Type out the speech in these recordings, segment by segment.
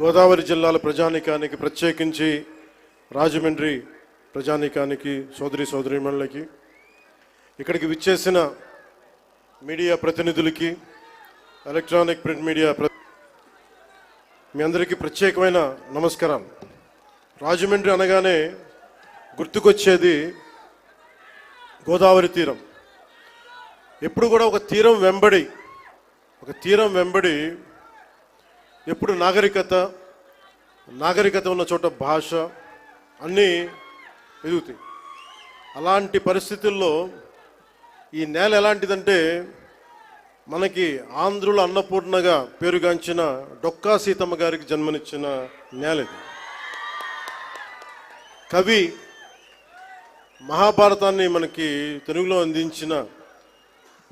గోదావరి జిల్లాల ప్రజానికానికి ప్రత్యేకించి రాజమండ్రి ప్రజానికానికి సోదరి సోదరిమణులకి ఇక్కడికి విచ్చేసిన మీడియా ప్రతినిధులకి ఎలక్ట్రానిక్ ప్రింట్ మీడియా మీ అందరికీ ప్రత్యేకమైన నమస్కారం రాజమండ్రి అనగానే గుర్తుకొచ్చేది గోదావరి తీరం ఎప్పుడు కూడా ఒక తీరం వెంబడి ఒక తీరం వెంబడి ఎప్పుడు నాగరికత నాగరికత ఉన్న చోట భాష అన్నీ ఎదుగుతాయి అలాంటి పరిస్థితుల్లో ఈ నేల ఎలాంటిదంటే మనకి ఆంధ్రుల అన్నపూర్ణగా పేరుగాంచిన డొక్కా సీతమ్మ గారికి జన్మనిచ్చిన నేల ఇది కవి మహాభారతాన్ని మనకి తెలుగులో అందించిన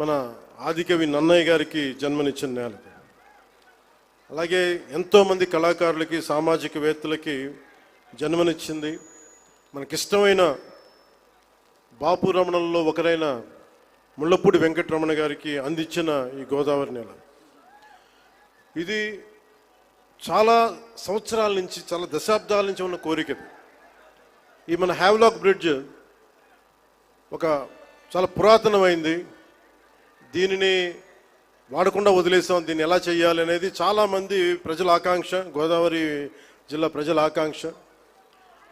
మన ఆదికవి నన్నయ్య గారికి జన్మనిచ్చిన నేల అలాగే ఎంతోమంది కళాకారులకి సామాజికవేత్తలకి జన్మనిచ్చింది మనకిష్టమైన బాపు రమణల్లో ఒకరైన ముళ్ళపూడి వెంకటరమణ గారికి అందించిన ఈ గోదావరి నెల ఇది చాలా సంవత్సరాల నుంచి చాలా దశాబ్దాల నుంచి ఉన్న కోరిక ఈ మన హ్యావ్లాక్ బ్రిడ్జ్ ఒక చాలా పురాతనమైంది దీనిని వాడకుండా వదిలేసాం దీన్ని ఎలా చేయాలి అనేది చాలామంది ప్రజల ఆకాంక్ష గోదావరి జిల్లా ప్రజల ఆకాంక్ష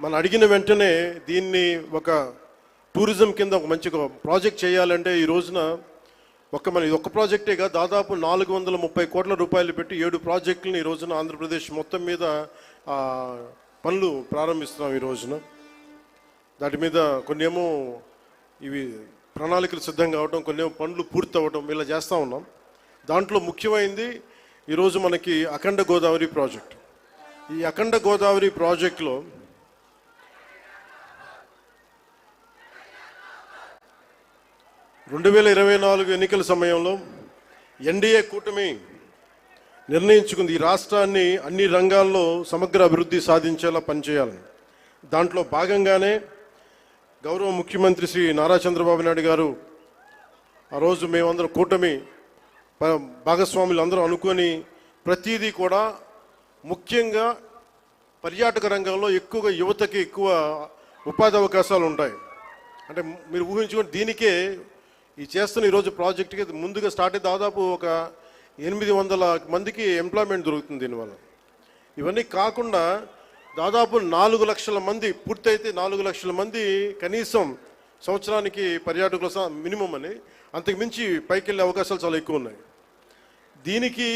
మనం అడిగిన వెంటనే దీన్ని ఒక టూరిజం కింద ఒక మంచి ప్రాజెక్ట్ చేయాలంటే ఈ రోజున ఒక మన ఒక్క ఒక ప్రాజెక్టేగా దాదాపు నాలుగు వందల ముప్పై కోట్ల రూపాయలు పెట్టి ఏడు ప్రాజెక్టులను ఈ రోజున ఆంధ్రప్రదేశ్ మొత్తం మీద పనులు ప్రారంభిస్తున్నాం ఈ రోజున దాటి మీద కొన్నేమో ఇవి ప్రణాళికలు సిద్ధం కొన్ని కొన్నేమో పనులు పూర్తి అవ్వడం ఇలా చేస్తూ ఉన్నాం దాంట్లో ముఖ్యమైంది ఈరోజు మనకి అఖండ గోదావరి ప్రాజెక్ట్ ఈ అఖండ గోదావరి ప్రాజెక్టులో రెండు వేల ఇరవై నాలుగు ఎన్నికల సమయంలో ఎన్డీఏ కూటమి నిర్ణయించుకుంది ఈ రాష్ట్రాన్ని అన్ని రంగాల్లో సమగ్ర అభివృద్ధి సాధించేలా పనిచేయాలని దాంట్లో భాగంగానే గౌరవ ముఖ్యమంత్రి శ్రీ నారా చంద్రబాబు నాయుడు గారు ఆ రోజు మేమందరం కూటమి భాగస్వాములు అందరూ అనుకొని ప్రతీదీ కూడా ముఖ్యంగా పర్యాటక రంగంలో ఎక్కువగా యువతకి ఎక్కువ ఉపాధి అవకాశాలు ఉంటాయి అంటే మీరు ఊహించుకుని దీనికే ఈ చేస్తున్న ఈరోజు ప్రాజెక్ట్కి ముందుగా స్టార్ట్ అయ్యి దాదాపు ఒక ఎనిమిది వందల మందికి ఎంప్లాయ్మెంట్ దొరుకుతుంది దీనివల్ల ఇవన్నీ కాకుండా దాదాపు నాలుగు లక్షల మంది పూర్తయితే నాలుగు లక్షల మంది కనీసం సంవత్సరానికి పర్యాటకుల మినిమం అని అంతకుమించి పైకి వెళ్ళే అవకాశాలు చాలా ఎక్కువ ఉన్నాయి దీనికి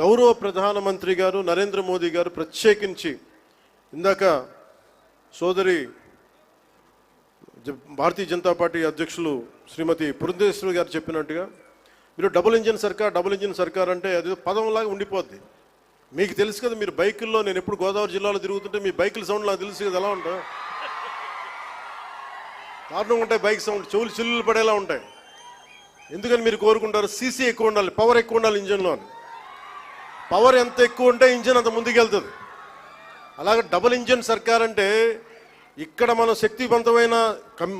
గౌరవ ప్రధానమంత్రి గారు నరేంద్ర మోదీ గారు ప్రత్యేకించి ఇందాక సోదరి భారతీయ జనతా పార్టీ అధ్యక్షులు శ్రీమతి పురంధేశ్వరి గారు చెప్పినట్టుగా మీరు డబుల్ ఇంజిన్ సర్కార్ డబుల్ ఇంజిన్ సర్కార్ అంటే అది పదంలాగా ఉండిపోద్ది మీకు తెలుసు కదా మీరు బైకుల్లో నేను ఎప్పుడు గోదావరి జిల్లాలో తిరుగుతుంటే మీ బైకుల సౌండ్ నాకు తెలుసు కదా ఎలా ఉంటా దారుణంగా ఉంటాయి బైక్ సౌండ్ చెవులు చిల్లులు పడేలా ఉంటాయి ఎందుకని మీరు కోరుకుంటారు సీసీ ఎక్కువ ఉండాలి పవర్ ఎక్కువ ఉండాలి ఇంజన్లో పవర్ ఎంత ఎక్కువ ఉంటే ఇంజన్ అంత ముందుకు వెళ్తుంది అలాగే డబుల్ ఇంజన్ సర్కార్ అంటే ఇక్కడ మన శక్తివంతమైన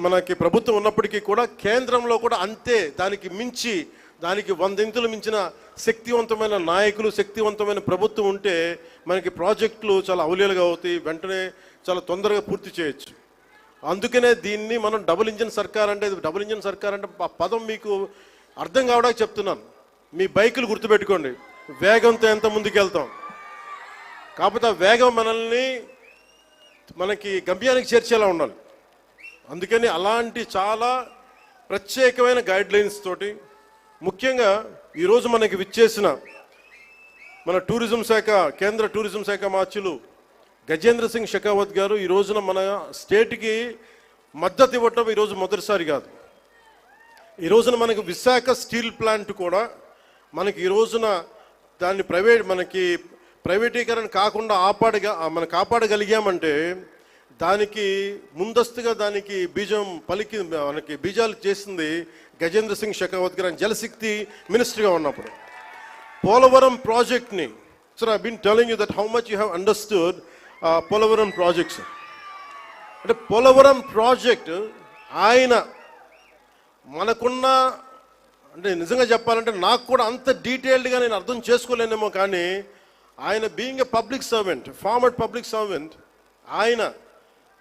మనకి ప్రభుత్వం ఉన్నప్పటికీ కూడా కేంద్రంలో కూడా అంతే దానికి మించి దానికి వందింతులు మించిన శక్తివంతమైన నాయకులు శక్తివంతమైన ప్రభుత్వం ఉంటే మనకి ప్రాజెక్టులు చాలా అవలీలుగా అవుతాయి వెంటనే చాలా తొందరగా పూర్తి చేయొచ్చు అందుకనే దీన్ని మనం డబుల్ ఇంజిన్ సర్కార్ అంటే డబుల్ ఇంజిన్ సర్కార్ అంటే ఆ పదం మీకు అర్థం కావడానికి చెప్తున్నాను మీ బైకులు గుర్తుపెట్టుకోండి వేగంతో ఎంత ముందుకు వెళ్తాం కాకపోతే ఆ వేగం మనల్ని మనకి గమ్యానికి చేర్చేలా ఉండాలి అందుకని అలాంటి చాలా ప్రత్యేకమైన గైడ్లైన్స్ తోటి ముఖ్యంగా ఈరోజు మనకి విచ్చేసిన మన టూరిజం శాఖ కేంద్ర టూరిజం శాఖ మార్చులు గజేంద్ర సింగ్ షెకావత్ గారు ఈ రోజున మన స్టేట్కి మద్దతు ఇవ్వటం ఈరోజు మొదటిసారి కాదు ఈ రోజున మనకు విశాఖ స్టీల్ ప్లాంట్ కూడా మనకి ఈ రోజున దాన్ని ప్రైవేట్ మనకి ప్రైవేటీకరణ కాకుండా ఆపాడగా మనం కాపాడగలిగామంటే దానికి ముందస్తుగా దానికి బీజం పలికి మనకి బీజాలు చేసింది గజేంద్ర సింగ్ షెకావత్ గారు జలశక్తి మినిస్టర్గా ఉన్నప్పుడు పోలవరం ప్రాజెక్ట్ని sir I been telling you that how much you have understood Polavaram project sir అంటే పోలవరం ప్రాజెక్ట్ ఆయన మనకున్న అంటే నిజంగా చెప్పాలంటే నాకు కూడా అంత డీటెయిల్డ్గా నేను అర్థం చేసుకోలేనేమో కానీ ఆయన being a public servant former public servant ఆయన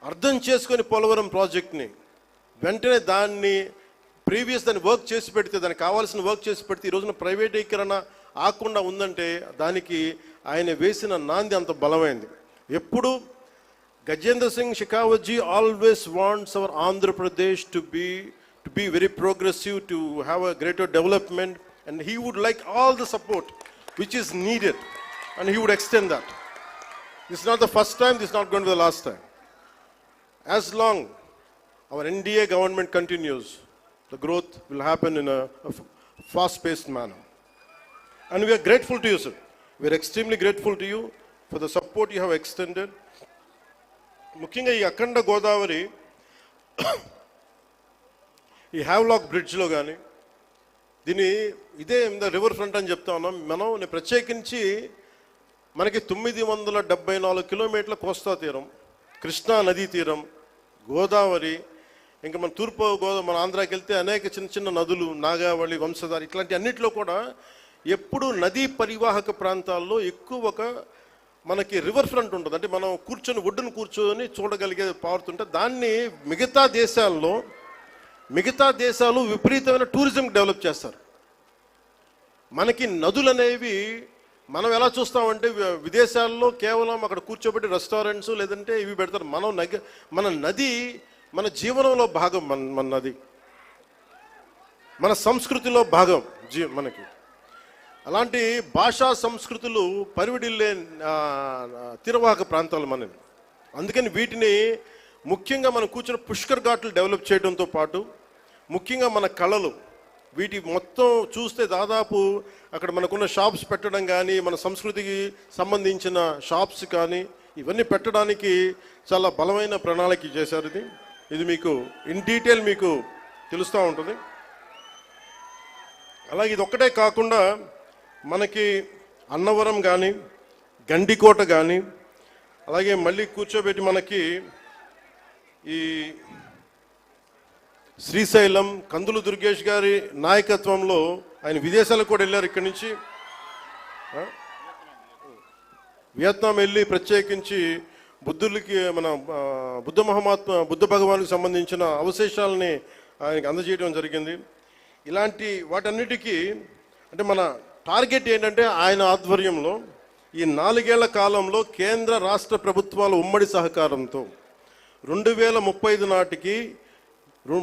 అర్థం చేసుకొని పోలవరం ప్రాజెక్ట్ని వెంటనే దాన్ని ప్రీవియస్ దాన్ని వర్క్ చేసి పెడితే దానికి కావాల్సిన వర్క్ చేసి పెడితే ఈ రోజున ప్రైవేటీకరణ ఆకుండా ఉందంటే దానికి ఆయన వేసిన నాంది అంత బలమైంది ఎప్పుడు Gajendra Singh Shekhawat always wants our Andhra Pradesh to be to be very progressive to have a greater development and he would like all the support which is needed and he would extend that this not the first time this not gone the last time as long our NDA government continues, the growth will happen in a, a fast-paced manner. And we are grateful to you, sir. We are extremely grateful to you for the support Support you have extended ముఖ్యంగా ఈ అఖండ గోదావరి ఈ Havelock బ్రిడ్జ్లో కానీ దీని ఇదే river front అని చెప్తా ఉన్నాం మనం నేను ప్రత్యేకించి మనకి తొమ్మిది వందల డెబ్బై నాలుగు కిలోమీటర్ల కోస్తా తీరం కృష్ణా నదీ తీరం గోదావరి ఇంకా మన తూర్పు గోదావరి మన ఆంధ్రాకి వెళ్తే అనేక చిన్న చిన్న నదులు నాగావళి వంశధారి ఇట్లాంటి అన్నింటిలో కూడా ఎప్పుడు నదీ పరివాహక ప్రాంతాల్లో ఎక్కువ ఒక మనకి రివర్ ఫ్రంట్ ఉంటుంది అంటే మనం కూర్చొని ఒడ్డును కూర్చొని చూడగలిగే పారుతుంటే దాన్ని మిగతా దేశాల్లో మిగతా దేశాలు విపరీతమైన టూరిజం డెవలప్ చేస్తారు మనకి నదులు అనేవి మనం ఎలా చూస్తామంటే విదేశాల్లో కేవలం అక్కడ కూర్చోబెట్టి రెస్టారెంట్స్ లేదంటే ఇవి పెడతారు మనం నగ మన నది మన జీవనంలో భాగం మన మన నది మన సంస్కృతిలో భాగం జీ మనకి అలాంటి భాషా సంస్కృతులు పరివిడిల్లే తీరవాహక ప్రాంతాలు మనవి అందుకని వీటిని ముఖ్యంగా మనం కూర్చున్న పుష్కర్ ఘాట్లు డెవలప్ చేయడంతో పాటు ముఖ్యంగా మన కళలు వీటి మొత్తం చూస్తే దాదాపు అక్కడ మనకున్న షాప్స్ పెట్టడం కానీ మన సంస్కృతికి సంబంధించిన షాప్స్ కానీ ఇవన్నీ పెట్టడానికి చాలా బలమైన ప్రణాళిక చేశారు ఇది ఇది మీకు ఇన్ డీటెయిల్ మీకు తెలుస్తూ ఉంటుంది అలాగే ఇది ఒక్కటే కాకుండా మనకి అన్నవరం కానీ గండికోట కానీ అలాగే మళ్ళీ కూర్చోబెట్టి మనకి ఈ శ్రీశైలం కందులు దుర్గేష్ గారి నాయకత్వంలో ఆయన విదేశాలకు కూడా వెళ్ళారు ఇక్కడి నుంచి వియత్నాం వెళ్ళి ప్రత్యేకించి బుద్ధులకి మన బుద్ధ మహమాత్మ బుద్ధ భగవానికి సంబంధించిన అవశేషాలని ఆయనకి అందజేయడం జరిగింది ఇలాంటి వాటన్నిటికీ అంటే మన టార్గెట్ ఏంటంటే ఆయన ఆధ్వర్యంలో ఈ నాలుగేళ్ల కాలంలో కేంద్ర రాష్ట్ర ప్రభుత్వాల ఉమ్మడి సహకారంతో రెండు వేల ముప్పై ఐదు నాటికి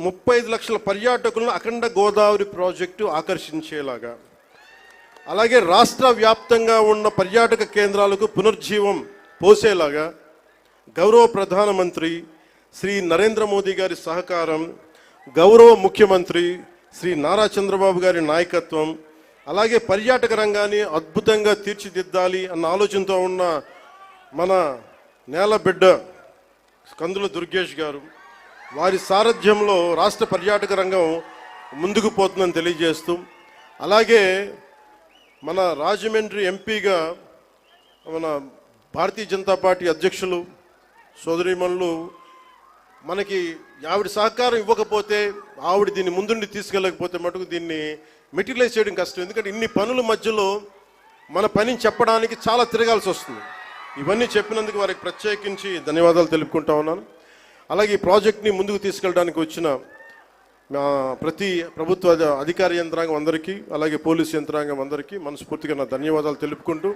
ముప్పై ఐదు లక్షల పర్యాటకులను అఖండ గోదావరి ప్రాజెక్టు ఆకర్షించేలాగా అలాగే రాష్ట్ర వ్యాప్తంగా ఉన్న పర్యాటక కేంద్రాలకు పునర్జీవం పోసేలాగా గౌరవ ప్రధానమంత్రి శ్రీ నరేంద్ర మోదీ గారి సహకారం గౌరవ ముఖ్యమంత్రి శ్రీ నారా చంద్రబాబు గారి నాయకత్వం అలాగే పర్యాటక రంగాన్ని అద్భుతంగా తీర్చిదిద్దాలి అన్న ఆలోచనతో ఉన్న మన నేల బిడ్డ కందుల దుర్గేష్ గారు వారి సారథ్యంలో రాష్ట్ర పర్యాటక రంగం ముందుకు పోతుందని తెలియజేస్తూ అలాగే మన రాజమండ్రి ఎంపీగా మన భారతీయ జనతా పార్టీ అధ్యక్షులు సోదరిమణులు మనకి ఆవిడ సహకారం ఇవ్వకపోతే ఆవిడ దీన్ని ముందుండి తీసుకెళ్ళకపోతే మటుకు దీన్ని మెటీరియలైజ్ చేయడం కష్టం ఎందుకంటే ఇన్ని పనుల మధ్యలో మన పని చెప్పడానికి చాలా తిరగాల్సి వస్తుంది ఇవన్నీ చెప్పినందుకు వారికి ప్రత్యేకించి ధన్యవాదాలు తెలుపుకుంటా ఉన్నాను అలాగే ఈ ప్రాజెక్ట్ని ముందుకు తీసుకెళ్ళడానికి వచ్చిన ప్రతి ప్రభుత్వ అధికార యంత్రాంగం అందరికీ అలాగే పోలీసు యంత్రాంగం అందరికీ మనస్ఫూర్తిగా నా ధన్యవాదాలు తెలుపుకుంటూ